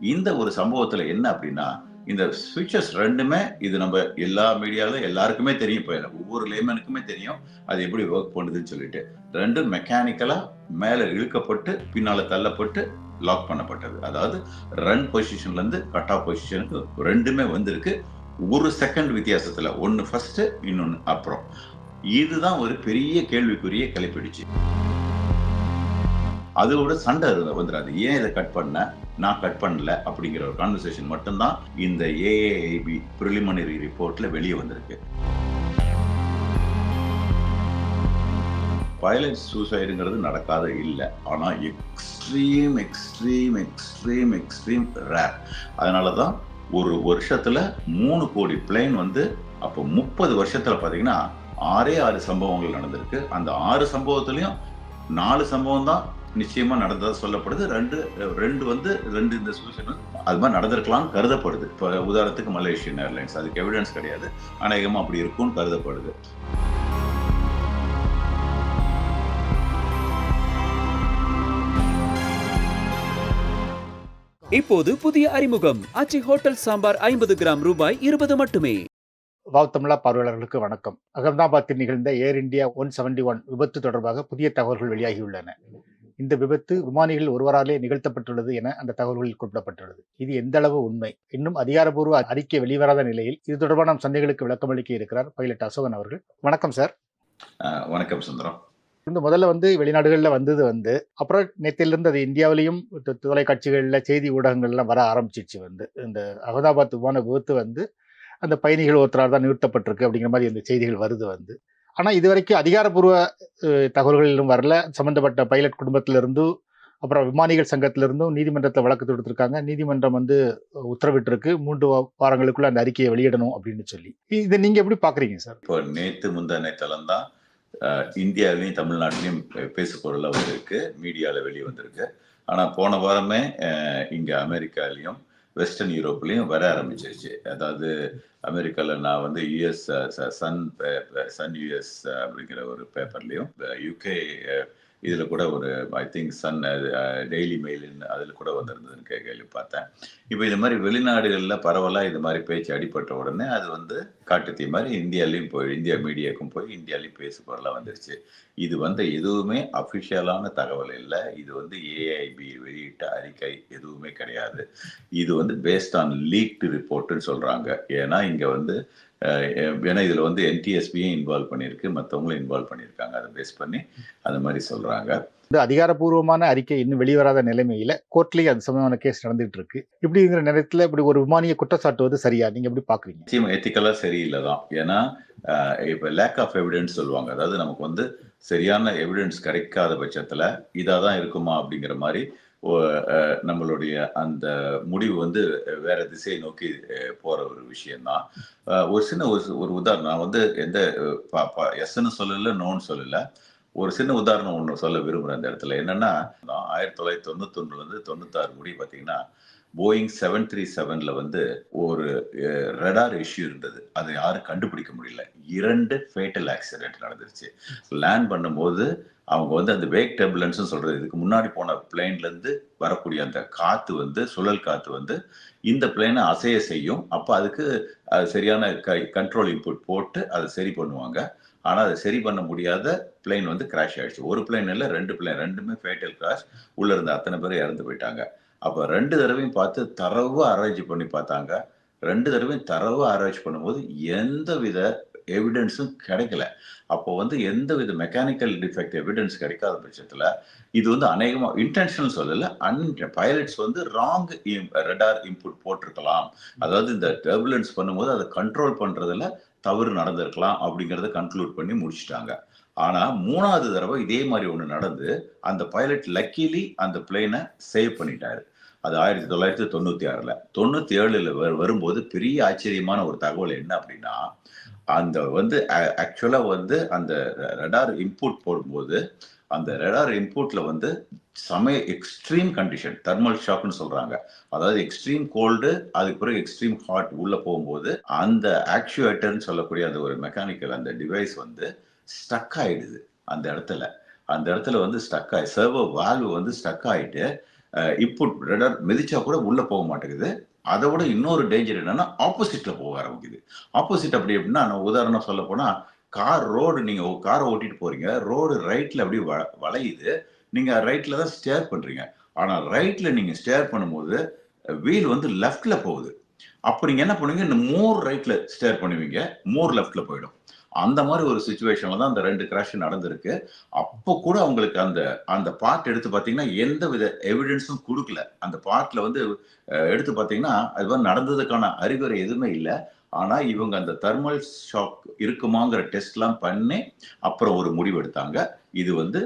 இந்த ஒரு சம்பவத்துல என்ன அப்படின்னா இந்த சுவிச்சஸ் ரெண்டுமே இது நம்ம எல்லா மீடியாலும் எல்லாருக்குமே தெரியும். இப்போ ஒவ்வொரு லேமனுக்குமே தெரியும். அது எப்படி ஒர்க் பண்ணுதுன்னு சொல்லிட்டு. ரெண்டும் மெக்கானிக்கலா மேல இழுக்கப்பட்டு பின்னால தள்ளப்பட்டு லாக் பண்ணப்பட்டது. அதாவது ரன் பொசிஷன்ல இருந்து கட் ஆஃப் பொசிஷனுக்கு ரெண்டுமே வந்திருக்கு. ஒரு செகண்ட் வித்தியாசத்துல ஒன்னு ஃபர்ஸ்ட் இன்னொன்னு அப்புறம். இதுதான் ஒரு பெரிய கேள்விக்குரிய கிளப்பிடுச்சு. அதோட சண்டை வந்துடாது ஏன் இதை கட் பண்ண? நான் கட் பண்ணல அப்படிங்கிற ஒரு கான்வர்சேஷன் மட்டும்தான் இந்த ஏஏஐபி ப்ரிலிமினரி ரிப்போர்ட்ல வெளியே வந்திருக்கு. பைலட் சூசைடுங்கிறது நடக்காத இல்லை. ஆனால் extreme extreme extreme extreme rare அதனால தான் ஒரு வருஷத்தில் மூணு கோடி பிளேன் வந்து அப்போ முப்பது வருஷத்தில் பார்த்தீங்கன்னா ஆறே ஆறு சம்பவங்கள் நடந்திருக்கு. அந்த ஆறு சம்பவத்துலேயும் நாலு சம்பவம் தான் நிச்சயமா நடந்ததா சொல்லப்படுது. ரெண்டு ரெண்டு வந்து ரெண்டு இந்த சூசைட் அது மாதிரி நடந்திருக்கலாம்னு கருதப்படுது. இப்போ உதாரணத்துக்கு மலேசியன் ஏர்லைன்ஸ் அதுக்கு எவிடன்ஸ் கிடையாது. அநேகமா அப்படி இருக்கும்னு கருதப்படுது. இப்போது புதிய அறிமுகம். ஆச்சி ஹோட்டல் சாம்பார் ஐம்பது கிராம் ரூபாய் இருபது மட்டுமே. வாவ்தமிழா பார்வையாளர்களுக்கு வணக்கம். அகமதாபாத்தில் நிகழ்ந்த Air India one seventy one விபத்து தொடர்பாக புதிய தகவல்கள் வெளியாகியுள்ளன. இந்த விபத்து விமானிகள் ஒருவராலே நிகழ்த்தப்பட்டுள்ளது என அந்த தகவல்களில் குறிப்பிடப்பட்டுள்ளது. இது எந்த அளவு உண்மை? இன்னும் அதிகாரப்பூர்வ அறிக்கை வெளிவராத நிலையில் இது தொடர்பான சந்தைகளுக்கு விளக்கமளிக்க இருக்கிறார் பைலட் அசோகன் அவர்கள். வணக்கம் சார். வணக்கம் சுந்தரம். இந்த முதல்ல வந்து வெளிநாடுகளில் வந்தது வந்து அப்புறம் நேத்திலிருந்து அது இந்தியாவிலையும் தொலைக்காட்சிகளில் செய்தி ஊடகங்கள்லாம் வர ஆரம்பிச்சிச்சு வந்து. இந்த அகமதாபாத் விமான விபத்து வந்து அந்த பயணிகள் ஒருத்தரால் தான் நிறுத்தப்பட்டிருக்கு அப்படிங்கிற மாதிரி இந்த செய்திகள் வருது வந்து. ஆனால் இதுவரைக்கும் அதிகாரப்பூர்வ தகவல்களிலும் வரல. சம்பந்தப்பட்ட பைலட் குடும்பத்திலிருந்து அப்புறம் விமானிகள் சங்கத்திலிருந்தும் நீதிமன்றத்தில் வழக்கு தொடுத்திருக்காங்க. நீதிமன்றம் வந்து உத்தரவிட்டிருக்கு. மூன்று வாரங்களுக்குள்ள அந்த அறிக்கையை வெளியிடணும் அப்படின்னு சொல்லி. இதை நீங்க எப்படி பாக்குறீங்க சார்? இப்போ நேத்து முந்தா நேத்தெல்லாம் தான் இந்தியாவிலையும் தமிழ்நாட்டிலையும் பேசுபொருளாக வந்திருக்கு. மீடியாவில் வெளியே வந்திருக்கு. ஆனால் போன வாரமே இங்கே இங்க அமெரிக்காலையும் வெஸ்டர்ன் யூரோப்லையும் வர ஆரம்பிச்சிருச்சு. அதாவது அமெரிக்காவில் நான் வந்து யுஎஸ் சன் சன் யுஎஸ் அப்படிங்கிற ஒரு பேப்பர்லேயும் யூகே இதில் கூட ஒரு ஐ திங்க் சன் டெய்லி மெயிலின் அதில் கூட வந்திருந்ததுன்னு கே- கேள்வி பார்த்தேன் இப்போ இது மாதிரி வெளிநாடுகளில் பரவலாக இது மாதிரி பேச்சு அடிபட்ட உடனே அது வந்து காட்டுத்தீ மாதிரி இந்தியாலையும் போய் இந்தியா மீடியாவுக்கும் போய் இந்தியாலையும் பேசு பொருளாக வந்துருச்சு. இது வந்து எதுவுமே அஃபிஷியலான தகவல் இல்லை. இது வந்து ஏஐபி வெளியிட்ட அறிக்கை எதுவுமே கிடையாது. இது வந்து பேஸ்ட் ஆன் லீக்டு ரிப்போர்ட்டுன்னு சொல்கிறாங்க ஏன்னா இங்கே வந்து ஏன்னா இதுல வந்து என்டிஎஸ்பியும் இன்வால்வ் பண்ணியிருக்கு. மற்றவங்களும் இன்வால்வ் பண்ணியிருக்காங்க. அதை பேஸ் பண்ணி அந்த மாதிரி சொல்றாங்க. இந்த அதிகாரப்பூர்வமான அறிக்கை இன்னும் வெளிவராத நிலைமையில கோர்ட்லயே அது சம்பந்தமான கேஸ் நடந்துட்டு இருக்கு இப்படிங்கிற நேரத்துல இப்படி ஒரு விமானியை குற்றச்சாட்டுவது சரியா? நீங்க எப்படி பாக்குறீங்க? நிச்சயம் எத்திக்கலா சரியில்லை தான். ஏன்னா இப்ப லேக் ஆஃப் எவிடன்ஸ் சொல்லுவாங்க. அதாவது நமக்கு வந்து சரியான எவிடன்ஸ் கிடைக்காத பட்சத்துல இதாக தான் இருக்குமா அப்படிங்கிற மாதிரி நம்மளுடைய அந்த முடிவு வந்து வேற திசையை நோக்கி போற ஒரு விஷயம்தான். ஒரு சின்ன ஒரு ஒரு உதாரணம். நான் வந்து எந்த எஸ்ன்னு சொல்லல நோன்னு சொல்லல. ஒரு சின்ன உதாரணம் ஒன்று சொல்ல விரும்புகிறேன் அந்த இடத்துல. என்னன்னா ஆயிரத்தி தொள்ளாயிரத்தி தொண்ணூத்தொன்னுல இருந்து தொண்ணூத்தாறு முடி பார்த்தீங்கன்னா போயிங் செவன் த்ரீ செவன்ல வந்து ஒரு ரெடார் இஷ்யூ இருந்தது. அதை யாரும் கண்டுபிடிக்க முடியல. இரண்டு ஃபேட்டல் ஆக்சிடென்ட் நடந்துருச்சு. லேண்ட் பண்ணும்போது அவங்க வந்து அந்த வேக் டெர்புலன்ஸ் சொல்றது இதுக்கு முன்னாடி போன பிளேன்ல இருந்து வரக்கூடிய அந்த காத்து வந்து சுழல் காத்து வந்து இந்த பிளேனை அசைய செய்யும். அப்போ அதுக்கு அது சரியான கண்ட்ரோல் இன்புட் போட்டு அதை சரி பண்ணுவாங்க. ஆனா அதை சரி பண்ண முடியாத பிளேன் வந்து கிராஷ் ஆயிடுச்சு. ஒரு பிளேன் இல்ல ரெண்டு பிளேன் ரெண்டுமே ஃபேட்டல் கிராஷ் உள்ள இருந்த அத்தனை பேரும் இறந்து போயிட்டாங்க. அப்போ ரெண்டு தடவையும் பார்த்து தரவாக ஆராய்ச்சி பண்ணி பார்த்தாங்க. ரெண்டு தடவையும் தரவாக ஆராய்ச்சி பண்ணும்போது எந்த வித எவிடன்ஸும் கிடைக்கல. அப்போ வந்து எந்த வித மெக்கானிக்கல் டிஃபெக்ட் எவிடன்ஸ் கிடைக்காத பட்சத்தில் இது வந்து அநேகமாக இன்டென்ஷனல் சொல்லல அன் பைலட்ஸ் வந்து ராங் ரெடார் இன்புட் போட்டிருக்கலாம். அதாவது இந்த டர்புலன்ஸ் பண்ணும்போது அதை கண்ட்ரோல் பண்ணுறதுல தவறு நடந்திருக்கலாம் அப்படிங்கிறத கன்க்ளூட் பண்ணி முடிச்சிட்டாங்க. ஆனா மூணாவது தடவை இதே மாதிரி ஒன்று நடந்து அந்த பைலட் லக்கிலி அந்த பிளேனை சேவ் பண்ணிட்டாரு. அது ஆயிரத்தி தொள்ளாயிரத்தி தொண்ணூத்தி ஆறுல. தொண்ணூத்தி ஏழுல வ- வரும்போது பெரிய ஆச்சரியமான ஒரு தகவல் என்ன அப்படின்னா அந்த வந்து ஆக்சுவலா வந்து அந்த ரெடார் இன்புட் போடும்போது அந்த ரெடார் இன்புட்ல வந்து சமய எக்ஸ்ட்ரீம் கண்டிஷன் தெர்மல் ஷாக்னு சொல்றாங்க. அதாவது எக்ஸ்ட்ரீம் கோல்டு அதுக்கு பிறகு எக்ஸ்ட்ரீம் ஹாட் உள்ள போகும்போது அந்த ஆக்சுவேட்டர்னு சொல்லக்கூடிய அந்த ஒரு மெக்கானிக்கல் அந்த டிவைஸ் வந்து ஸ்டக் ஆயிடுது அந்த இடத்துல. அந்த இடத்துல வந்து ஸ்டக் ஆகி சர்வோ வால்வ் வந்து ஸ்டக் ஆயிட்டு இப்புட் ரெடர் மிதிச்சா கூட உள்ள போக மாட்டேங்குது. அதை விட இன்னொரு டேஞ்சர் என்னன்னா ஆப்போசிட்ல போக ஆரம்பிக்குது. ஆப்போசிட் அப்படி எப்படின்னா நான் உதாரணம் சொல்ல போனா கார் ரோடு நீங்க காரை ஓட்டிட்டு போறீங்க ரோடு ரைட்ல அப்படியே வளையுது. நீங்க ரைட்ல தான் ஸ்டேர் பண்றீங்க. ஆனா ரைட்ல நீங்க ஸ்டேர் பண்ணும்போது வீல் வந்து லெஃப்ட்ல போகுது. அப்போ நீங்க என்ன பண்ணுவீங்க? இந்த மோர் ரைட்ல ஸ்டேர் பண்ணுவீங்க. மோர் லெஃப்ட்ல போயிடும். அந்த மாதிரி ஒரு சுச்சுவேஷன்ல தான் அந்த ரெண்டு கிராஷ் நடந்திருக்கு. அப்போ கூட அவங்களுக்கு அந்த அந்த பார்ட் எடுத்து பார்த்தீங்கன்னா எந்த வித எவிடன்ஸும் கொடுக்கல. அந்த பார்ட்ல வந்து எடுத்து பார்த்தீங்கன்னா அது மாதிரி நடந்ததுக்கான அறிகுறை எதுவுமே இல்லை. ஆனா இவங்க அந்த தெர்மல் ஷாக் இருக்குமாங்கிற டெஸ்ட்லாம் பண்ணி அப்புறம் ஒரு முடிவு எடுத்தாங்க இது வந்து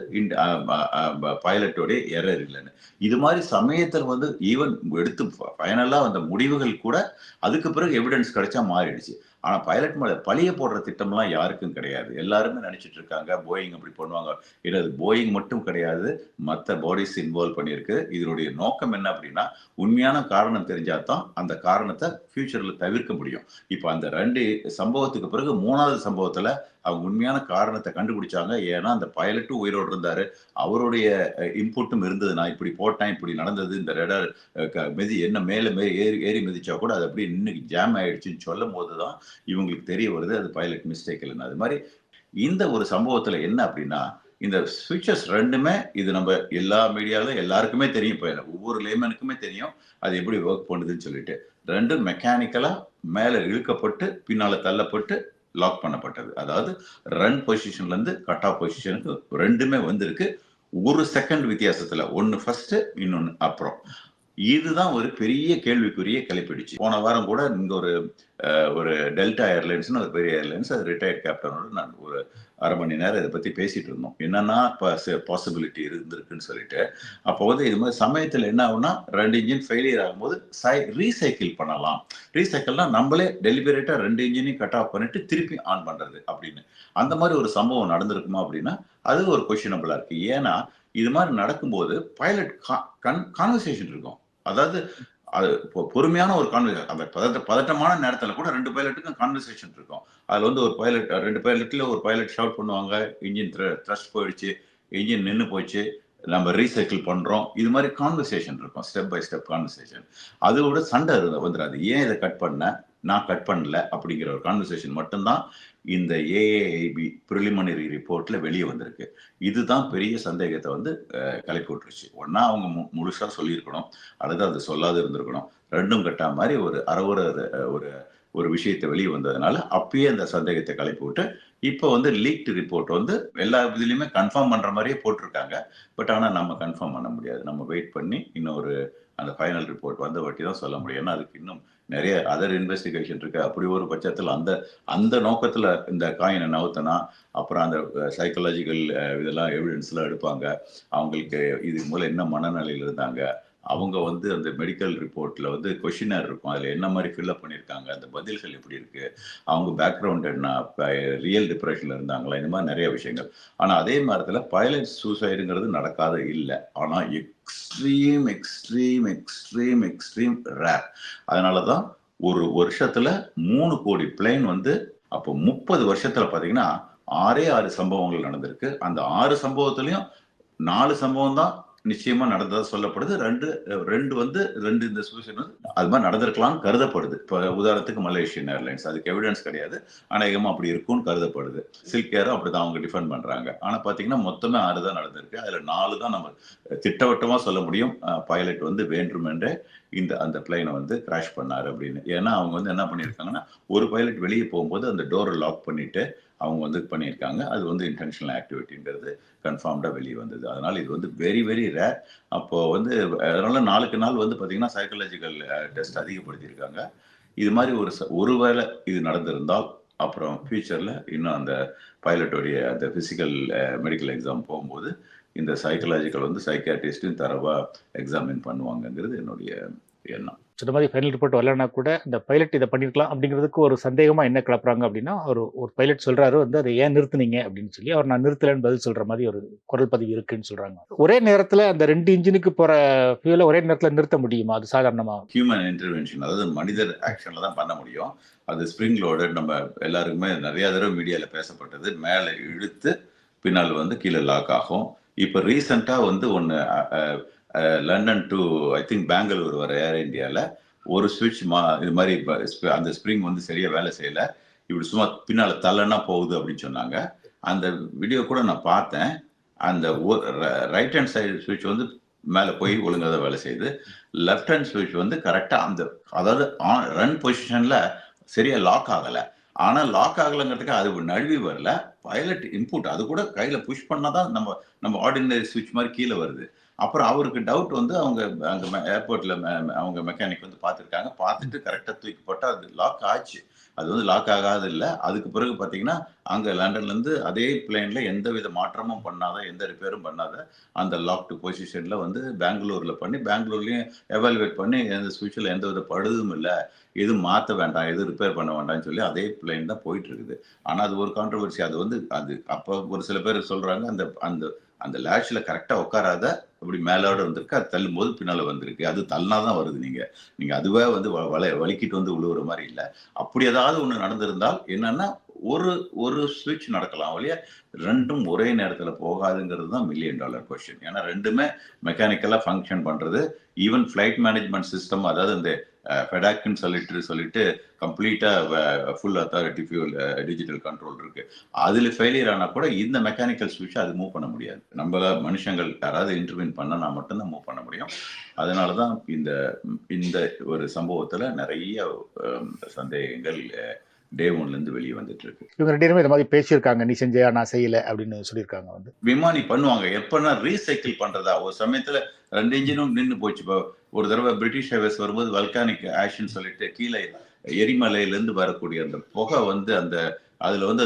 பைலட்டோடைய எரர் இல்லைன்னு. இது மாதிரி சமயத்தில் வந்து ஈவன் எடுத்து ஃபைனலாக அந்த முடிவுகள் கூட அதுக்கு பிறகு எவிடன்ஸ் கிடைச்சா மாறிடுச்சு. ஆனால் பைலட் மேலே பழிய போடுற திட்டம்லாம் யாருக்கும் கிடையாது. எல்லாருமே நினைச்சிட்டு இருக்காங்க போயிங் அப்படி பண்ணுவாங்க. இது அது போயிங் மட்டும் கிடையாது மற்ற பாடிஸ் இன்வால்வ் பண்ணியிருக்கு. இதனுடைய நோக்கம் என்ன அப்படின்னா உண்மையான காரணம் தெரிஞ்சாதான் அந்த காரணத்தை ஃபியூச்சரில் தவிர்க்க முடியும். இப்போ அந்த ரெண்டு சம்பவத்துக்கு பிறகு மூணாவது சம்பவத்தில் அவங்க உண்மையான காரணத்தை கண்டுபிடிச்சாங்க. ஏன்னா அந்த பைலட்டும் உயிரோடு இருந்தாரு. அவருடைய இன்புட்டும் இருந்தது. நான் இப்படி போட்டேன் இப்படி நடந்தது. இந்த ரெடர் மிதி என்ன மேலே மே ஏறி ஏறி மிதிச்சா கூட அது அப்படியே இன்னைக்கு ஜாம் ஆயிடுச்சுன்னு சொல்லும் போது தான் இவங்களுக்கு தெரிய வருது அது பைலட் மிஸ்டேக் இல்லைன்னு. அது மாதிரி இந்த ஒரு சம்பவத்துல என்ன அப்படின்னா இந்த சுவிட்சஸ் ரெண்டுமே இது நம்ம எல்லா மீடியாலும் எல்லாருக்குமே தெரியும். இப்போ ஒவ்வொரு லேமனுக்குமே தெரியும். அது எப்படி ஒர்க் பண்ணுதுன்னு சொல்லிட்டு. ரெண்டும் மெக்கானிக்கலாக மேலே இழுக்கப்பட்டு பின்னால் தள்ளப்பட்டு லாக் பண்ணப்பட்டது. அதாவது ரன் பொசிஷன்ல இருந்து கட் ஆஃப் பொசிஷனுக்கு ரெண்டுமே வந்திருக்கு. ஒரு செகண்ட் வித்தியாசத்துல. ஒன்னு ஃபர்ஸ்ட் இன்னொன்னு அப்புறம். இதுதான் ஒரு பெரிய கேள்விக்குரிய கிளப்பிடுச்சு. போன வாரம் கூட இங்கே ஒரு ஒரு டெல்டா ஏர்லைன்ஸ்னு ஒரு பெரிய ஏர்லைன்ஸ் அது ரிட்டையர்ட் கேப்டனோட நான் ஒரு அரை மணி நேரம் இதை பத்தி பேசிட்டு இருந்தோம். என்னன்னா பாசிபிலிட்டி இருந்திருக்குன்னு சொல்லிட்டு. அப்போ வந்து இது மாதிரி சமயத்துல என்ன ஆகும்னா ரெண்டு இன்ஜின் ஃபெயிலியர் ஆகும்போது சை ரீசைக்கிள் பண்ணலாம். ரீசைக்கிள்னா நம்மளே டெலிபரேட்டா ரெண்டு இன்ஜினையும் கட் ஆஃப் பண்ணிட்டு திருப்பி ஆன் பண்றது அப்படின்னு. அந்த மாதிரி ஒரு சம்பவம் நடந்திருக்குமா அப்படின்னா அது ஒரு கொஸ்டினபிளா இருக்கு. ஏன்னா இது மாதிரி நடக்கும்போது பைலட் கான்வர்சேஷன் இருக்கும். அதாவது அது பொறுமையான ஒரு கான்வர்சேஷன் அந்த பதட்ட பதட்டமான நேரத்துல கூட ரெண்டு பைலட்டுக்கும் கான்வர்சேஷன் இருக்கும். அதுல வந்து ஒரு பைலட் ரெண்டு பைலட்ல ஒரு பைலட் ஷவுட் பண்ணுவாங்க. இன்ஜின் த்ரஸ்ட் போயிடுச்சு இன்ஜின் நின்று போச்சு நம்ம ரீசைக்கிள் பண்றோம். இது மாதிரி கான்வர்சேஷன் இருக்கும். ஸ்டெப் பை ஸ்டெப் கான்வர்சேஷன் அதோட சண்டை வந்துடாது. ஏன் இதை கட் பண்ண? நான் கட் பண்ணல அப்படிங்கிற ஒரு கான்வர்சேஷன் மட்டும்தான் இந்த ஏஏஐபி ப்ரிலிமினரி ரிப்போர்ட்ல வெளியே வந்திருக்கு. இதுதான் பெரிய சந்தேகத்தை வந்து அஹ், கிளப்பி விட்டுருச்சு ஒன்னா அவங்க மு- முழுசா சொல்லியிருக்கணும். அல்லது அது சொல்லாது இருந்திருக்கணும். ரெண்டும் கட்டா மாதிரி ஒரு அறவுற ஒரு ஒரு விஷயத்தை வெளியே வந்ததுனால அப்பயே அந்த சந்தேகத்தை கிளப்பி விட்டு இப்போ வந்து லீக்டு ரிப்போர்ட் வந்து எல்லா இதுலேயுமே கன்ஃபார்ம் பண்ற மாதிரியே போட்டிருக்காங்க. பட் ஆனா நம்ம கன்ஃபார்ம் பண்ண முடியாது. நம்ம வெயிட் பண்ணி இன்னொரு அந்த ஃபைனல் ரிப்போர்ட் வந்த வட்டி தான் சொல்ல முடியும். ஏன்னா அதுக்கு இன்னும் நிறைய அதர் இன்வெஸ்டிகேஷன் இருக்கு. அப்படி ஒரு பட்சத்தில் அந்த அந்த நோக்கத்துல இந்த காயினை நவுத்தனா அப்புறம் அந்த சைக்கலாஜிக்கல் இதெல்லாம் எவிடன்ஸ்லாம் எடுப்பாங்க. அவங்களுக்கு இது மூலம் என்ன மனநிலையில் இருந்தாங்க? அவங்க வந்து அந்த மெடிக்கல் ரிப்போர்ட்ல வந்து கொஷினர் இருக்கும். அதில் என்ன மாதிரி ஃபில்அப் பண்ணியிருக்காங்க அந்த பதில்கள் எப்படி இருக்கு? அவங்க பேக்ரவுண்ட் என்ன? ரியல் டிப்ரெஷன்ல இருந்தாங்களா? இந்த மாதிரி நிறைய விஷயங்கள். ஆனால் அதே நேரத்தில் பைலட் சூசைடுங்கிறது நடக்காத இல்லை. ஆனால் extreme extreme extreme extreme rare அதனாலதான் ஒரு வருஷத்துல மூணு கோடி பிளேன் வந்து அப்போ முப்பது வருஷத்துல பார்த்தீங்கன்னா ஆறே ஆறு சம்பவங்கள் நடந்திருக்கு. அந்த ஆறு சம்பவத்திலையும் நாலு சம்பவம் தான் நிச்சயமா நடந்ததா சொல்லப்படுது. ரெண்டு ரெண்டு வந்து ரெண்டு இந்த சுச்சுவேஷன் வந்து அது மாதிரி நடந்திருக்கலாம்னு கருதப்படுது. இப்போ உதாரணத்துக்கு மலேசியன் ஏர்லைன்ஸ் அதுக்கு எவிடன்ஸ் கிடையாது. அநேகமா அப்படி இருக்கும்னு கருதப்படுது. சில்க் ஏரும் அப்படிதான் அவங்க டிஃபெண்ட் பண்றாங்க. ஆனா பாத்தீங்கன்னா மொத்தமே ஆறு தான் நடந்திருக்கு. அதுல நாலு தான் நம்ம திட்டவட்டமா சொல்ல முடியும். பைலட் வந்து வேண்டுமென்றே இந்த அந்த பிளைனை வந்து கிராஷ் பண்ணாரு அப்படின்னு. ஏன்னா அவங்க வந்து என்ன பண்ணியிருக்காங்கன்னா ஒரு பைலட் வெளியே போகும்போது அந்த டோரை லாக் பண்ணிட்டு அவங்க வந்து பண்ணியிருக்காங்க. அது வந்து இன்டென்ஷனல் ஆக்டிவிட்டிங்கிறது கன்ஃபார்ம்டாக வெளியே வந்தது. அதனால் இது வந்து வெரி வெரி ரேர் அப்போது வந்து அதனால் நாளுக்கு நாள் வந்து பார்த்தீங்கன்னா சைக்கலாஜிக்கல் டெஸ்ட் அதிகப்படுத்தியிருக்காங்க. இது மாதிரி ஒரு ச- ஒருவேளை இது நடந்திருந்தால் அப்புறம் ஃபியூச்சரில் இன்னும் அந்த பைலட்டோடைய அந்த ஃபிசிக்கல் மெடிக்கல் எக்ஸாம் போகும்போது இந்த சைக்கலாஜிக்கல் வந்து சைக்காட்ரிஸ்ட்டும் தரவா எக்ஸாமின் பண்ணுவாங்கங்கிறது என்னுடைய எண்ணம் சொன்ன மாதிரி ஃபைனல் ரிப்போர்ட் வரலன்னா கூட இந்த பைலட் இதை பண்ணிருக்கலாம் அப்படிங்கிறதுக்கு ஒரு சந்தேகமா என்ன கிளப்புறாங்க அப்படின்னா ஒரு ஒரு பைலட் சொல்றாரு வந்து அதை ஏன் நிறுத்துனீங்க அப்படின்னு சொல்லி அவர் நான் நிறுத்தலைன்னு பதில் சொல்ற மாதிரி ஒரு குரல் பதிவு இருக்குன்னு சொல்றாங்க. ஒரே நேரத்துல அந்த ரெண்டு இன்ஜினுக்கு போற ஃபியூலை ஒரே நேரத்துல நிறுத்த முடியுமா? அது சாதாரணமா? ஹியூமன் இன்டர்வென்ஷன் அதாவது மனிதர் ஆக்ஷன்ல தான் பண்ண முடியும். அது ஸ்ப்ரிங் லோடு நம்ம எல்லாருக்குமே நிறைய தடவை மீடியால பேசப்பட்டது. மேலே இழுத்து பின்னால் வந்து கீழே லாக் ஆகும். இப்போ ரீசெண்டாக வந்து ஒன்று London to I think Bangalore வர ஏர் இந்தியாவில் ஒரு சுவிட்ச் மா இது மாதிரி அந்த ஸ்ப்ரிங் வந்து சரியாக வேலை செய்யலை. இப்படி சும்மா பின்னால் தள்ளனா போகுது அப்படின்னு சொன்னாங்க. அந்த வீடியோ கூட நான் பார்த்தேன். அந்த ரைட் ஹேண்ட் சைடு சுவிட்ச் வந்து மேலே போய் ஒழுங்காக தான் வேலை செய்யுது. லெஃப்ட் ஹேண்ட் சுவிட்ச் வந்து கரெக்டாக அந்த அதாவது ரன் பொசிஷனில் சரியாக லாக் ஆகலை. ஆனால் லாக் ஆகலைங்கிறதுக்கு அது நழுவி வரல. பைலட் இன்புட் அது கூட கையில் புஷ் பண்ணால் தான் நம்ம நம்ம ஆர்டினரி சுவிட்ச் மாதிரி கீழே வருது. அப்புறம் அவருக்கு டவுட் வந்து அவங்க அங்க ஏர்போர்ட்ல அவங்க மெக்கானிக் வந்து பார்த்துருக்காங்க. பார்த்துட்டு கரெக்டா தூக்கி போட்டா அது லாக் ஆச்சு. அது வந்து லாக் ஆகாது இல்லை. அதுக்கு பிறகு பார்த்தீங்கன்னா அங்கே லண்டன்லேருந்து அதே பிளேனில் எந்த வித மாற்றமும் பண்ணாத எந்த ரிப்பேரும் பண்ணாத அந்த லாக்டு பொசிஷனில் வந்து பெங்களூரில் பண்ணி பெங்களூர்லேயும் எவாலுவேட் பண்ணி எந்த சுவிட்சில் எந்த வித பழுதும் இல்லை. எதுவும் மாற்ற வேண்டாம் எதுவும் ரிப்பேர் பண்ண வேண்டாம்னு சொல்லி அதே பிளேன் தான் போயிட்டு இருக்குது. ஆனால் அது ஒரு கான்ட்ரவர்சி அது வந்து அது அப்போ ஒரு சில பேர் சொல்கிறாங்க அந்த அந்த அந்த லேஷில் கரெக்டாக உட்காராத அப்படி மேலோட வந்திருக்கு. அது தள்ளும் போது பின்னால் வந்திருக்கு. அது தள்ளினா தான் வருது நீங்கள் நீங்கள் அதுவே வந்து வ- வள வலிக்கிட்டு வந்து விழுவுற மாதிரி இல்லை. அப்படி ஏதாவது ஒன்று நடந்திருந்தால் என்னன்னா ஒரு ஒரு சுவிட்ச் நடக்கலாம் ஒழிய ரெண்டும் ஒரே நேரத்தில் போகாதுங்கிறது தான் மில்லியன் டாலர் கொஸ்டின் ஏன்னா ரெண்டுமே மெக்கானிக்கலாக ஃபங்க்ஷன் பண்ணுறது ஈவன் ஃப்ளைட் மேனேஜ்மெண்ட் சிஸ்டம் அதாவது இந்த ஃபெடாக்னு சொல்லிட்டு சொல்லிட்டு கம்ப்ளீட்டாக full authority fuel digital control இருக்கு. அதில் ஃபெயிலியர் ஆனால் கூட இந்த மெக்கானிக்கல் சுவிட்ச் அது மூவ் பண்ண முடியாது. நம்மள மனுஷங்கள் யாராவது இன்டர்வியூன் பண்ணனா மட்டும்தான் மூவ் பண்ண முடியும். அதனாலதான் இந்த இந்த ஒரு சம்பவத்தில் நிறைய சந்தேகங்கள் டே ஒன்ல இருந்து வெளியே வந்துட்டு இருக்கு இவங்க ரெண்டு பேருமே இந்த மாதிரி பேசியிருக்காங்க. நீ செஞ்சியா நான் செய்யல அப்படின்னு சொல்லியிருக்காங்க வந்து. விமானி பண்ணுவாங்க. எப்பன்னா ரீசைக்கிள் பண்றதா? ஒரு சமயத்துல ரெண்டு இன்ஜினும் நின்னு போச்சு. இப்போ ஒரு தடவை பிரிட்டிஷ் ஹைவேஸ் வரும்போது வல்கானிக் ஆஷன் சொல்லிட்டு கீழே எரிமலையில இருந்து வரக்கூடிய அந்த புகை வந்து அந்த அதுல வந்து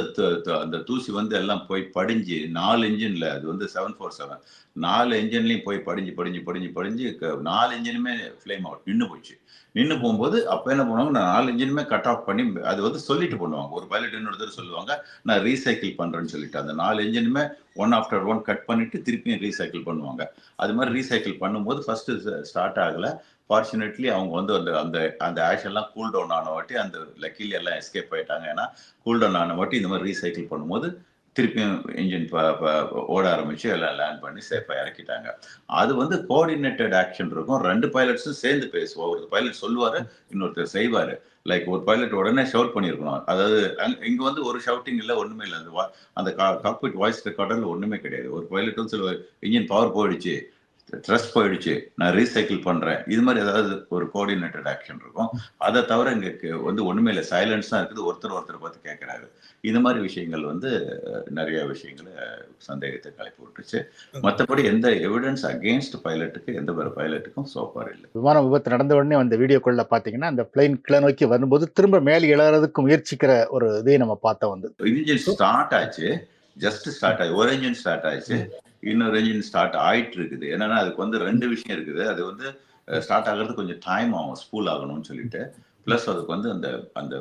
அந்த தூசி வந்து எல்லாம் போய் படிஞ்சு நாலு இன்ஜின்ல அது வந்து செவன் ஃபோர் செவன் நாலு இன்ஜின்லயும் போய் படிஞ்சு படிஞ்சு படிஞ்சு படிஞ்சு க- நாலு இன்ஜினுமே ஃப்ளேம் அவுட் நின்று போச்சு. நின்று போகும்போது அப்போ என்ன பண்ணுவாங்க நான் நாலு இன்ஜினுமே கட் ஆஃப் பண்ணி அது வந்து சொல்லிட்டு பண்ணுவாங்க. ஒரு பைலட் இன்னொருத்தர் சொல்லுவாங்க நான் ரீசைக்கிள் பண்றேன்னு சொல்லிட்டு. அந்த நாலு இன்ஜினுமே ஒன் ஆஃப்டர் ஒன் கட் பண்ணிட்டு திருப்பியும் ரீசைக்கிள் பண்ணுவாங்க. அது மாதிரி ரீசைக்கிள் பண்ணும்போது ஃபர்ஸ்ட் ஸ்டார்ட் ஆகலை. ஃபார்ச்சுனேட்லி அவங்க வந்து அந்த அந்த அந்த ஆஷ் எல்லாம் கூல் டவுன் ஆன வாட்டி அந்த லக்கிலி எல்லாம் எஸ்கேப் ஆயிட்டாங்க. ஏன்னா கூல் டவுன் ஆன வாட்டி இந்த மாதிரி ரீசைக்கிள் பண்ணும்போது திருப்பியும் இன்ஜின் ஓட ஆரம்பிச்சு எல்லாம் லேண்ட் பண்ணி சேஃபாக இறக்கிட்டாங்க. அது வந்து கோஆர்டினேட்டட் ஆக்ஷன் இருக்கும். ரெண்டு பைலட்ஸும் சேர்ந்து பேசுவோம் ஒரு பைலட் சொல்லுவார் இன்னொருத்தர் செய்வார். லைக் ஒரு பைலட் உடனே ஷவுட் பண்ணியிருக்கணும் அதாவது அங்க- இங்க வந்து ஒரு ஷவுட்டிங் இல்லை ஒண்ணுமே இல்லை. அந்த அந்த காக்பிட் வாய்ஸ் ரெக்கார்டர்ல ஒண்ணுமே கிடையாது. ஒரு பைலட் வந்து சொல்லுவார் இன்ஜின் பவர் போயிடுச்சு. ட்ரஸ்ட் போயிடுச்சு. நான் ரீசைக்கிள் பண்றேன். இது மாதிரி ஏதாவது ஒரு கோஆர்டினேட்டட் ஆக்ஷன் இருக்கும். அதை தவிர இங்க வந்து ஒண்ணுமே இல்லை. சைலன்ஸ் தான் இருக்குது. ஒருத்தர் ஒருத்தர் பார்த்து கேட்கறாரு இது மாதிரி விஷயங்கள் வந்து நிறைய விஷயங்களை சந்தேகத்தை கிளப்பி விட்டுச்சு மற்றபடி எந்த எவிடன்ஸ் அகேன்ஸ்ட் பைலட்டுக்கு எந்த ஒரு பைலட்டுக்கும் சோஃபார் இல்லை. விமான விபத்து நடந்த உடனே அந்த வீடியோக்குள்ள பாத்தீங்கன்னா அந்த பிளைன் கீழே நோக்கி வரும்போது திரும்ப மேலே எழறதுக்கு முயற்சிக்கிற ஒரு இதையும் நம்ம பார்த்தோம் வந்து. இன்ஜின் ஸ்டார்ட் ஆச்சு. ஜஸ்ட் ஸ்டார்ட் ஆச்சு. ஒரு இன்ஜின் ஸ்டார்ட் ஆச்சு. இன்னொரு இன்ஜின் ஸ்டார்ட் ஆயிட்டு இருக்குது என்னன்னா அதுக்கு வந்து ரெண்டு விஷயம் இருக்குது. அது வந்து ஸ்டார்ட் ஆகிறது கொஞ்சம் டைம் ஆகும். ஸ்பூல் ஆகணும்னு சொல்லிட்டு. ப்ளஸ் அதுக்கு வந்து அந்த அந்த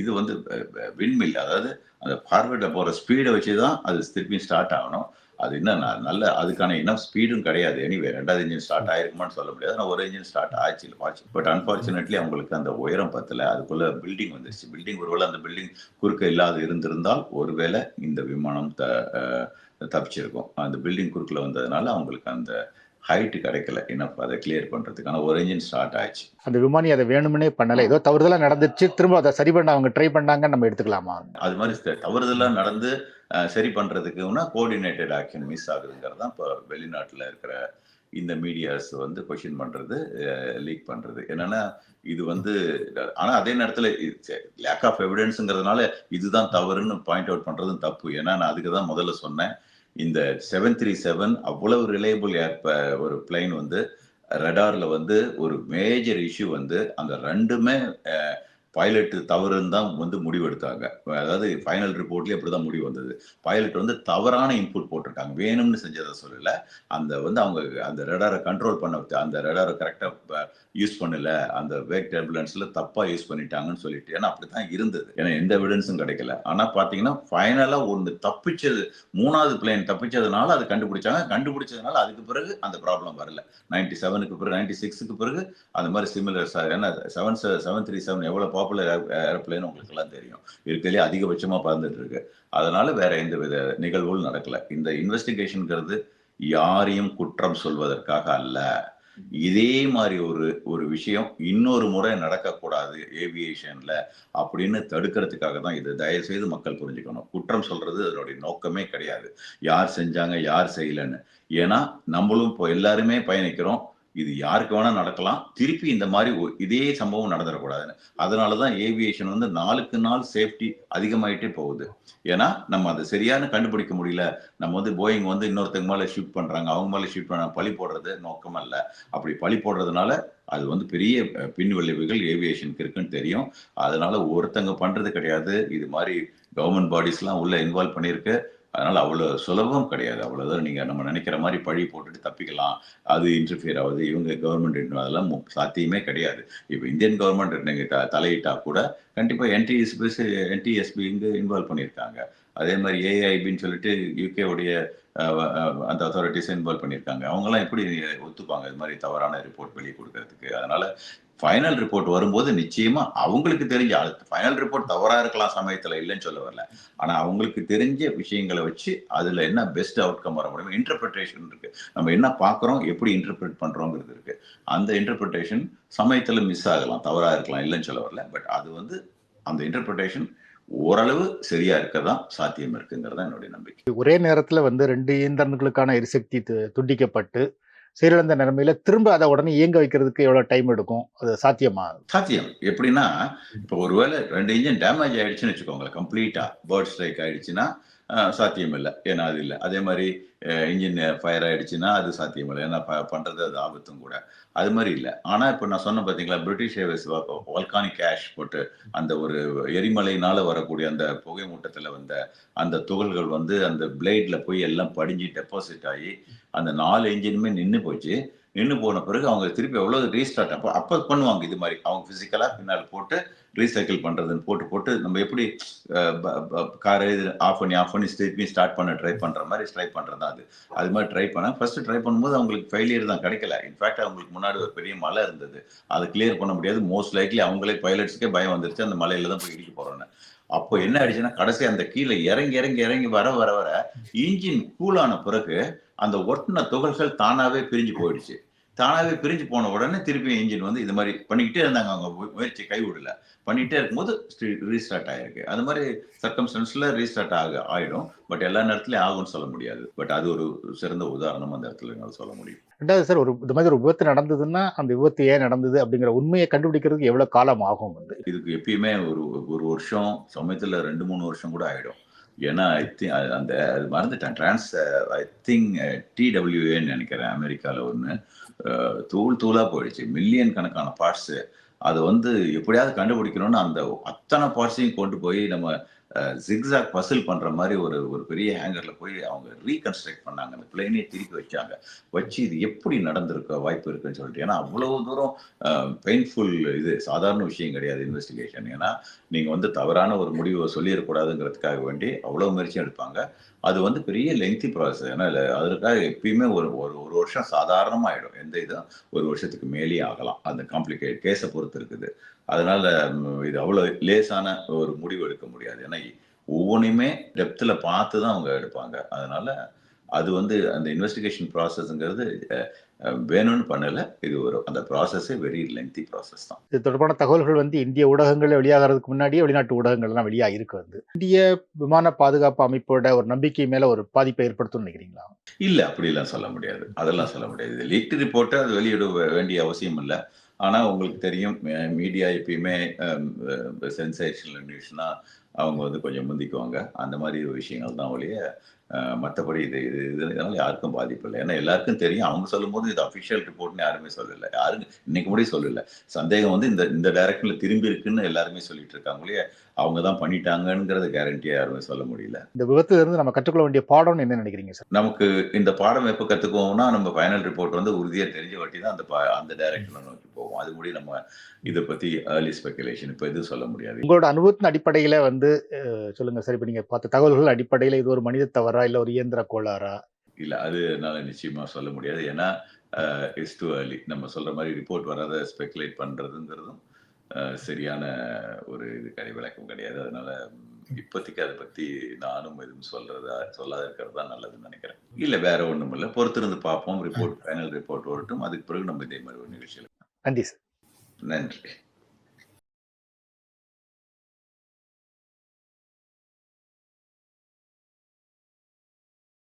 இது வந்து விண்மில் அதாவது அந்த ஃபார்வர்டில் போகிற ஸ்பீடை வச்சு தான் அது திருப்பி ஸ்டார்ட் ஆகணும். அது இன்னும் நல்ல அதுக்கான இன்னும் ஸ்பீடும் கிடையாது. எனிவே ரெண்டாவது இன்ஜின் ஸ்டார்ட் ஆயிருக்குமான்னு சொல்ல முடியாது. ஆனால் ஒரு இன்ஜின் ஸ்டார்ட் ஆச்சு ஆச்சு பட் அன்ஃபார்ச்சுனேட்லி அவங்களுக்கு அந்த உயரம் பத்தல. அதுக்குள்ள பில்டிங் வந்துருச்சு. பில்டிங் ஒருவேளை அந்த பில்டிங் குறுக்க இல்லாத இருந்திருந்தால் ஒருவேளை இந்த விமானம் த தப்பிச்சிருக்கும். அந்த பில்டிங் குறுக்கில் வந்ததுனால அவங்களுக்கு அந்த ஹைட் கிடைக்கல. என்ன அதை கிளியர் பண்றதுக்கான ஒரு இன்ஜின் ஸ்டார்ட் ஆச்சு அந்த விமானி அதை வேணும்னே பண்ணல. ஏதோ தவறுதலா நடந்துச்சு திரும்ப அதை சரி பண்ண அவங்க ட்ரை பண்ணாங்கன்னு நம்ம எடுத்துக்கலாமா? அது மாதிரி த- தவறுதெல்லாம் நடந்து சரி பண்றதுக்குன்னா கோஆர்டினேட்டட் ஆக்ஷன் மிஸ் ஆகுதுங்கிறது தான் இப்போ வெளிநாட்டுல இருக்கிற இந்த மீடியாஸ் வந்து கொஷின் பண்றது லீக் பண்றது. என்னன்னா இது வந்து ஆனா அதே நேரத்துல லேக் ஆஃப் எவிடன்ஸுங்கிறதுனால இதுதான் தவறுன்னு பாயிண்ட் அவுட் பண்றதும் தப்பு. ஏன்னா நான் அதுக்கு தான் முதல்ல சொன்னேன். இந்த செவன் த்ரீ செவன் அவ்வளவு ரிலையபிள் ஏர் ஒரு பிளைன் வந்து ரெடாரில் வந்து ஒரு மேஜர் இஷ்யூ வந்து அந்த ரெண்டுமே பைலட் தவறுன்னு தான் வந்து முடிவெடுத்தாங்க அதாவது ஃபைனல் ரிப்போர்ட்லேயே அப்படி தான் முடிவு வந்தது. பைலட் வந்து தவறான இன்புட் போட்டிருக்காங்க. வேணும்னு செஞ்சதை சொல்லல. அந்த வந்து அவங்க அந்த ரெடாரை கண்ட்ரோல் பண்ண அந்த ரெடாரை கரெக்டாக யூஸ் பண்ணல. அந்த வேக் டர்புலன்ஸ்ல தப்பாக யூஸ் பண்ணிட்டாங்கன்னு சொல்லிட்டு. ஏன்னா அப்படி தான் இருந்தது. ஏன்னா எந்த எவிடன்ஸும் கிடைக்கல. ஆனால் பார்த்தீங்கன்னா ஃபைனலாக ஒன்று தப்பிச்சது மூணாவது பிளேன் தப்பிச்சதுனால அது கண்டுபிடிச்சாங்க. கண்டுபிடிச்சதுனால அதுக்கு பிறகு அந்த ப்ராப்ளம் வரல. நைன்டி செவனுக்கு பிறகு நைன்டி சிக்ஸுக்கு பிறகு அந்த மாதிரி சிமிலர் ஏன்னா செவன் செவன் த்ரீ செவன் எவ்வளோ பாப்புலர் ஏரோப்ளைன் உங்களுக்கு எல்லாம் தெரியும். இருக்கிறதுலே அதிகபட்சமா பறந்துட்டு இருக்கு அதனால வேற எந்த வித நிகழ்வுகளும் நடக்கல. இந்த இன்வெஸ்டிகேஷனுங்கிறது யாரையும் குற்றம் சொல்வதற்காக அல்ல. இதே மாதிரி ஒரு ஒரு விஷயம் இன்னொரு முறை நடக்கக்கூடாது ஏவியேஷன்ல அப்படின்னு தடுக்கிறதுக்காக தான் இது தயவு செய்து மக்கள் புரிஞ்சுக்கணும். குற்றம் சொல்றது அதனுடைய நோக்கமே கிடையாது. யார் செஞ்சாங்க யார் செய்யலன்னு. ஏன்னா நம்மளும் இப்போ எல்லாருமே பயணிக்கிறோம். இது யாருக்கு வேணா நடக்கலாம். திருப்பி இந்த மாதிரி ஒ- இதே சம்பவம் நடந்துடக்கூடாதுன்னு. அதனாலதான் ஏவியேஷன் வந்து நாளுக்கு நாள் சேஃப்டி அதிகமாயிட்டே போகுது. ஏன்னா நம்ம அதை சரியான கண்டுபிடிக்க முடியல. நம்ம வந்து போயிங் வந்து இன்னொருத்தங்க மேல ஷூட் பண்றாங்க. அவங்க மேல ஷூட் பண்ண பழி போடுறது நோக்கம் அல்ல. அப்படி பழி போடுறதுனால அது வந்து பெரிய பின் விளைவுகள் ஏவியேஷனுக்கு இருக்குன்னு தெரியும். அதனால ஒருத்தங்க பண்றது கிடையாது. இது மாதிரி கவர்மெண்ட் பாடிஸ்லாம் உள்ள இன்வால்வ் பண்ணியிருக்கு. அதனால அவ்வளவு சுலபம் கிடையாது. அவ்வளவுதான் நீங்க நம்ம நினைக்கிற மாதிரி பழி போட்டுட்டு தப்பிக்கலாம். அது இன்டர்ஃபியர் ஆகுது. இவங்க கவர்மெண்ட் அதெல்லாம் மு- சாத்தியமே கிடையாது. இப்போ இந்தியன் கவர்மெண்ட் நீங்க த- தலையிட்டா கூட கண்டிப்பா என்டிஎஸ்பி என்டிஎஸ்பி இங்கு இன்வால்வ் பண்ணியிருக்காங்க. அதே மாதிரி ஏஐபின்னு சொல்லிட்டு யூகே உடைய அந்த அத்தாரிட்டிஸ் இன்வால்வ் பண்ணியிருக்காங்க. அவங்கெல்லாம் எப்படி ஒத்துப்பாங்க? இது மாதிரி தவறான ரிப்போர்ட் வெளியே கொடுக்கறதுக்கு. அதனால ஃபைனல் ரிப்போர்ட் வரும்போது நிச்சயமா அவங்களுக்கு தெரிஞ்ச ஃபைனல் ரிப்போர்ட் தவறா இருக்கலாம் சமயத்துல இல்லைன்னு சொல்ல வரல. ஆனா அவங்களுக்கு தெரிஞ்ச விஷயங்களை வச்சு அதுல என்ன பெஸ்ட் அவுட்கம் வர முடியும் இன்டர்பிரிட்டேஷன் இருக்கு. நம்ம என்ன பார்க்குறோம் எப்படி இன்டர்பிரேட் பண்றோங்கிறது இருக்கு. அந்த இன்டர்பிரிட்டேஷன் சமயத்துல மிஸ் ஆகலாம் தவறா இருக்கலாம் இல்லைன்னு சொல்ல வரல. பட் அது வந்து அந்த இன்டர்பிரிட்டேஷன் ஓரளவு சரியா இருக்கதான் சாத்தியம் இருக்குங்கிறதா என்னுடைய நம்பிக்கை. ஒரே நேரத்துல வந்து ரெண்டு இயந்திரங்களுக்கான எரிசக்தி துண்டிக்கப்பட்டு செயலிழந்த நிலைமையில திரும்ப அதை உடனே இயங்க வைக்கிறதுக்கு எவ்வளவு டைம் எடுக்கும்? அது சாத்தியமா? சாத்தியம். எப்படின்னா இப்போ ஒருவேளை ரெண்டு இன்ஜின் டேமேஜ் ஆயிடுச்சுன்னு வச்சுக்கோங்களேன் கம்ப்ளீட்டா பேர்ட் ஸ்ட்ரைக் ஆயிடுச்சுன்னா சாத்தியம் இல்லை. ஏன்னா அது இல்லை. அதே மாதிரி இன்ஜின் ஃபயர் ஆயிடுச்சுன்னா அது சாத்தியம் இல்லை. ஏன்னா ப- பண்றது அது ஆபத்தும் கூட. அது மாதிரி இல்லை. ஆனா இப்போ நான் சொன்ன பார்த்தீங்களா பிரிட்டிஷ் ஏர்வேஸ் வால்கானிக் கேஷ் போட்டு அந்த ஒரு எரிமலையினால வரக்கூடிய அந்த புகை மூட்டத்துல வந்த அந்த துகள்கள் வந்து அந்த பிளேட்ல போய் எல்லாம் படிஞ்சு டெபாசிட் ஆகி அந்த நாலு இன்ஜினுமே நின்று போச்சு. நின்று போன பிறகு அவங்க திருப்பி எவ்வளவு ரீஸ்டார்ட் அப்போ அப்போ பண்ணுவாங்க இது மாதிரி. அவங்க பிசிக்கலா பின்னால் போட்டு ரீசைக்கிள் பண்றதுன்னு போட்டு போட்டு நம்ம எப்படி காரை ஆஃப் பண்ணி ஆஃப் பண்ணி திருப்பி ஸ்டார்ட் பண்ண ட்ரை பண்ற மாதிரி ட்ரை பண்றது தான் அது. அது மாதிரி ட்ரை பண்ண ஃபர்ஸ்ட் ட்ரை பண்ணும்போது அவங்களுக்கு ஃபெயிலியர் தான் கிடைக்கல. இன்ஃபேக்ட் அவங்களுக்கு முன்னாடி ஒரு பெரிய மலை இருந்தது. அதை கிளியர் பண்ண முடியாது. மோஸ்ட் லைக்லி அவங்களே பைலட்ஸ்க்கே பயம் வந்துருச்சு. அந்த மலையில தான் போய் இடிக்க போறோன்னு அப்போ என்ன ஆயிடுச்சுன்னா கடைசி அந்த கீழே இறங்கி இறங்கி இறங்கி வர வர வர இன்ஜின் கூலான பிறகு அந்த ஒட்டின துகள்கள் தானாவே பிரிஞ்சு போயிடுச்சு. தானாவே பிரிஞ்சு போன உடனே திருப்பி இன்ஜின் வந்து இது மாதிரி பண்ணிக்கிட்டே இருந்தாங்க அவங்க. முயற்சி கைவிடல. பண்ணிட்டே இருக்கும்போது ரீஸ்டார்ட் ஆயிருக்கு. அது மாதிரி சர்க்கம்ஸ்டன்ஸ்ல ரீஸ்டார்ட் ஆக ஆயிடும். பட் எல்லா நேரத்துலயும் ஆகும்னு சொல்ல முடியாது. பட் அது ஒரு சிறந்த உதாரணம் அந்த இடத்துல என்னால சொல்ல முடியும். ரெண்டாவது சார் ஒரு இந்த மாதிரி ஒரு விபத்து நடந்ததுன்னா அந்த விபத்து ஏன் நடந்தது அப்படிங்கிற உண்மையை கண்டுபிடிக்கிறதுக்கு எவ்வளவு காலம் ஆகும் வந்து? இதுக்கு எப்பயுமே ஒரு ஒரு வருஷம் சமயத்துல ரெண்டு மூணு வருஷம் கூட ஆயிடும். ஏன்னா ஐ திங்க் அந்த அது மறந்துட்டேன். டிரான்ஸ் ஐ திங்க் டிடபிள்யூஏன்னு நினைக்கிறேன் அமெரிக்கால ஒன்று தூள் தூளா போயிடுச்சு. மில்லியன் கணக்கான பார்ட்ஸ் அதை வந்து எப்படியாவது கண்டுபிடிக்கணும்னு அந்த அத்தனை பார்ட்ஸையும் கொண்டு போய் நம்ம ஜிக்ஸாக் பசில் பண்ற மாதிரி ஒரு ஒரு பெரிய ஹேங்கர்ல போய் அவங்க ரீகன்ஸ்ட்ரக்ட் பண்ணாங்க. அந்த பிளேனே திருப்பி வச்சாங்க. வச்சு இது எப்படி நடந்திருக்க வாய்ப்பு இருக்குன்னு சொல்லிட்டு. ஏன்னா அவ்வளவு தூரம் பெயின்ஃபுல் இது. சாதாரண விஷயம் கிடையாது இன்வெஸ்டிகேஷன் ஏன்னா நீங்க வந்து தவறான ஒரு முடிவை சொல்லிடக்கூடாதுங்கிறதுக்காக வேண்டி அவ்வளவு முயற்சி எடுப்பாங்க. அது வந்து பெரிய லெங்தி ப்ராசஸ் ஏன்னா இல்லை அதற்காக எப்பயுமே ஒரு ஒரு ஒரு வருஷம் சாதாரணமாக ஆகிடும் எந்த இதுவும் ஒரு வருஷத்துக்கு மேலேயே ஆகலாம். அந்த காம்ப்ளிகேட் கேஸை பொறுத்து இருக்குது. அதனால இது அவ்வளவு லேசான ஒரு முடிவு எடுக்க முடியாது. ஏன்னா ஒவ்வொன்றையுமே டெப்த்ல பார்த்து தான் அவங்க எடுப்பாங்க. அதனால அது வந்து அந்த இன்வெஸ்டிகேஷன் ப்ராசஸ்ங்கிறது வேணும்னு பண்ணல. இது ஒரு அந்த ப்ராசஸே வெரி லெங்தி ப்ராசஸ் தான். இது தொடர்பான தகவல்கள் வந்து இந்திய ஊடகங்கள்ல வெளியாகிறதுக்கு முன்னாடியே வெளிநாட்டு ஊடகங்கள்லாம் வெளியாக இருக்கு வந்து. இந்திய விமான பாதுகாப்பு அமைப்போட ஒரு நம்பிக்கை மேல ஒரு பாதிப்பை ஏற்படுத்தும்னு நினைக்கிறீங்களா? இல்ல அப்படிலாம் சொல்ல முடியாது. அதெல்லாம் சொல்ல முடியாது. இது லீக் ரிப்போர்ட்டை அது வெளியிட வேண்டிய அவசியம் இல்லை. ஆனால் உங்களுக்கு தெரியும் மீடியா எப்பயுமே சென்சேஷனல் நியூஸ்னா அவங்க வந்து கொஞ்சம் முந்திக்குவாங்க. அந்த மாதிரி ஒரு விஷயங்கள் தான் ஒழிய மற்றபடி இது இது இதனால யாருக்கும் பாதிப்பு இல்லை. ஏன்னா எல்லாருக்கும் தெரியும். அவங்க சொல்லும்போது இது அஃபிஷியல் ரிப்போர்ட்னு யாருமே சொல்லல. யாரும் இன்னைக்கு கூட சொல்லல. சந்தேகம் வந்து இந்த இந்த டைரக்ஷன்ல திரும்பி இருக்குன்னு எல்லாருமே சொல்லிட்டு இருக்காங்க ஒழிய அவங்க தான் பண்ணிட்டாங்கங்கிறத கேரண்டியா யாருமே சொல்ல முடியல. இந்த விபத்துல இருந்து நம்ம கற்றுக்கொள்ள வேண்டிய பாடம்னு என்ன நினைக்கிறீங்க சார்? நமக்கு இந்த பாடம் எப்போ கத்துக்குவோம்னா நம்ம ஃபைனல் ரிப்போர்ட் வந்து உறுதியா தெரிஞ்ச வாட்டி தான் அந்த அந்த டைரக்ஷனை நோக்கி போவோம். அது முடி நம்ம இதை பத்தி ஏர்லி ஸ்பெகுலேஷன் இப்போ எதுவும் சொல்ல முடியாது. உங்களோட அனுபவத்தின் அடிப்படையில வந்து சொல்லுங்க சார். இப்ப நீங்க பார்த்த தகவல்கள் அடிப்படையில இது ஒரு மனித தவறா இல்ல ஒரு இயந்திர கோளாறா? இல்ல அது என்னால நிச்சயமா சொல்ல முடியாது. ஏன்னா இஸ் டு ஏர்லி நம்ம சொல்ற மாதிரி ரிப்போர்ட் வராத ஸ்பெகுலேட் பண்றதுங்கிறதும் சரியான ஒரு இது கிடை விளக்கம் கிடையாது. அதனால இப்போதைக்கு அதை பத்தி நானும் எதுவும் சொல்றதா சொல்லாத இருக்கிறது தான் நல்லதுன்னு நினைக்கிறேன். இல்ல வேற ஒண்ணும் இல்ல பொறுத்திருந்து பார்ப்போம். ரிப்போர்ட் ஃபைனல் ரிப்போர்ட் வரட்டும். அதுக்கு பிறகு நம்ம இதே மாதிரி ஒரு நிகழ்ச்சியில் நன்றி சார். நன்றி.